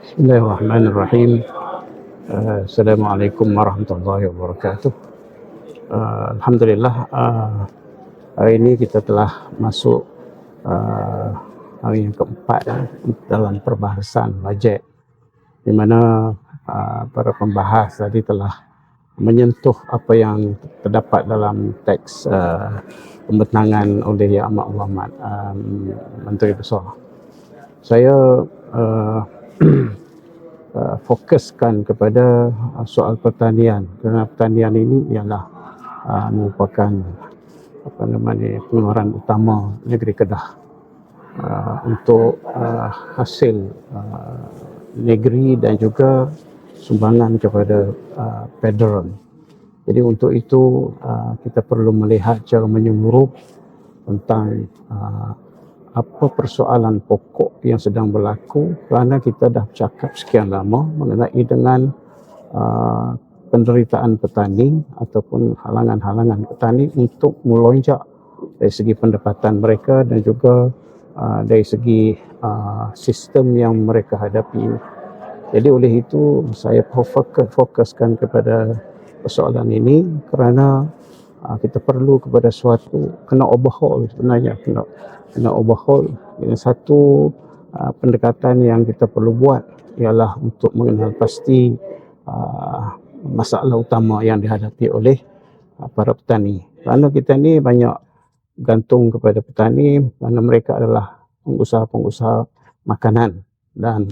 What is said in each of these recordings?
Bismillahirrahmanirrahim. Uh, Assalamualaikum warahmatullahi wabarakatuh. Uh, Alhamdulillah uh, hari ini kita telah masuk uh, hari yang keempat uh, dalam perbahasan bajet di mana uh, para pembahas tadi telah menyentuh apa yang terdapat dalam teks uh, pembentangan oleh Yang Amat Ulama um, Menteri Besar. Saya uh, fokuskan kepada uh, soal pertanian kerana pertanian ini ialah uh, merupakan apa namanya pengeluaran utama negeri Kedah uh, untuk uh, hasil uh, negeri dan juga sumbangan kepada uh, federal. Jadi untuk itu uh, kita perlu melihat secara menyeluruh tentang uh, apa persoalan pokok yang sedang berlaku kerana kita dah cakap sekian lama mengenai dengan uh, penderitaan petani ataupun halangan-halangan petani untuk melonjak dari segi pendapatan mereka dan juga uh, dari segi uh, sistem yang mereka hadapi. Jadi oleh itu saya fokus, fokuskan kepada persoalan ini kerana kita perlu kepada suatu kena overhaul sebenarnya kena kena overhaul dengan satu uh, pendekatan yang kita perlu buat ialah untuk mengenal pasti uh, masalah utama yang dihadapi oleh uh, para petani. Kerana kita ni banyak gantung kepada petani kerana mereka adalah pengusaha-pengusaha makanan dan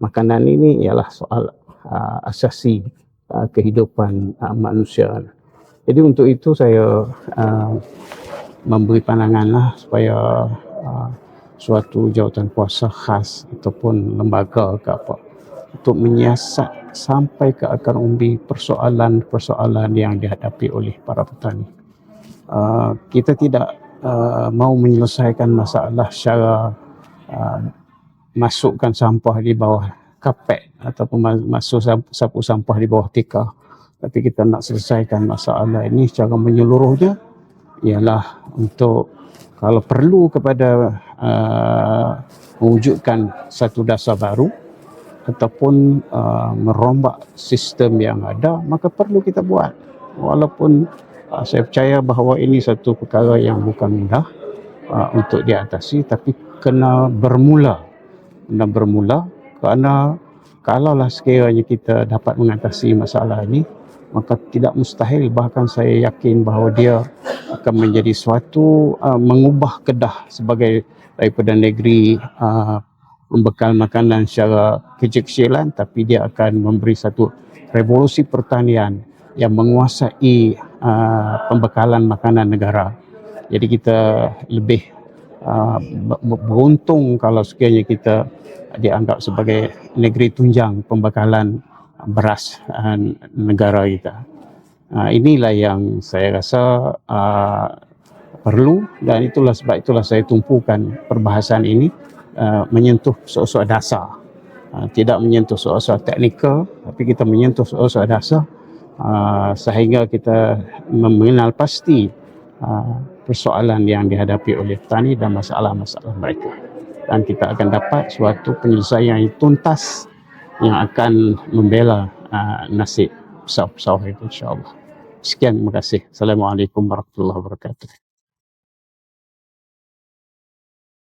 makanan ini ialah soal uh, asasi uh, kehidupan uh, manusia. Jadi untuk itu saya uh, memberi pandangan lah supaya uh, suatu jawatan kuasa khas ataupun lembaga ke apa untuk menyiasat sampai ke akar umbi persoalan-persoalan yang dihadapi oleh para petani. Uh, kita tidak uh, mau menyelesaikan masalah secara uh, masukkan sampah di bawah kapek ataupun masuk sapu sampah di bawah tikar. Tapi kita nak selesaikan masalah ini secara menyeluruhnya ialah untuk kalau perlu kepada uh, mewujudkan satu dasar baru ataupun uh, merombak sistem yang ada maka perlu kita buat. Walaupun uh, saya percaya bahawa ini satu perkara yang bukan mudah uh, untuk diatasi tapi kena bermula. Kena bermula kerana kalaulah sekiranya kita dapat mengatasi masalah ini maka tidak mustahil bahkan saya yakin bahawa dia akan menjadi suatu uh, mengubah Kedah sebagai daripada negeri uh, membekal makanan secara kecil-kecilan tapi dia akan memberi satu revolusi pertanian yang menguasai uh, pembekalan makanan negara. Jadi kita lebih uh, beruntung kalau sekiranya kita dianggap sebagai negeri tunjang pembekalan beras uh, negara kita. Uh, inilah yang saya rasa uh, perlu dan itulah sebab itulah saya tumpukan perbahasan ini uh, menyentuh soal-soal dasar. Uh, tidak menyentuh soal-soal teknikal tapi kita menyentuh soal-soal dasar uh, sehingga kita mengenal pasti uh, persoalan yang dihadapi oleh petani dan masalah-masalah mereka. Dan kita akan dapat suatu penyelesaian yang tuntas yang akan membela uh, nasib pesawat-pesawat itu insyaAllah. Sekian, terima kasih. Assalamualaikum warahmatullahi wabarakatuh.